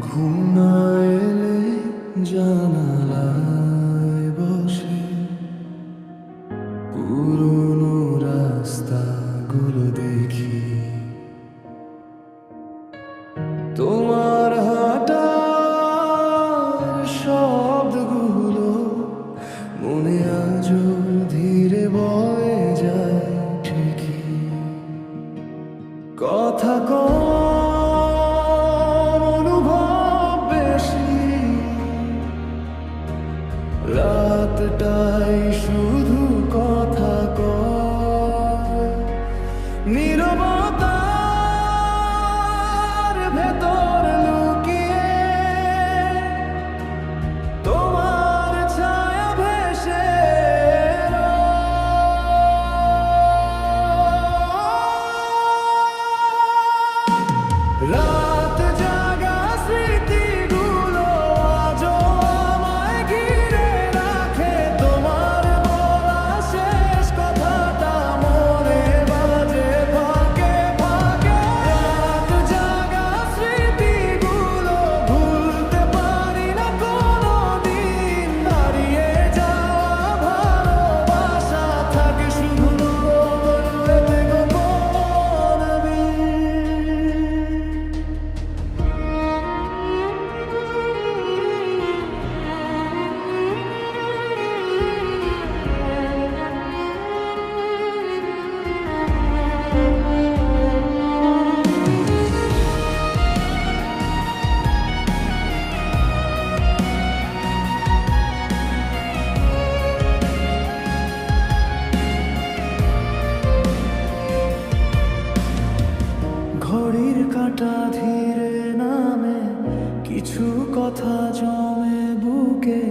কথা বসে। রাস্তাগুলো দেখি। তোমার হাঁটা শব্দগুলো বয়ে যায় ঠিকই। কথা রাতটাই শুধু কথা ভেতর লুকিয়ে তোমার ছায়া ভেসে। ঘড়ির কাঁটা ধীরে নামে, কিছু কথা জমে বুকে।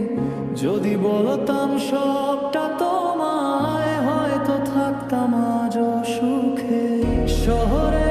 যদি বলতাম সবটা তোমায়, হয়তো থাকতাম আজও সুখে। শহরে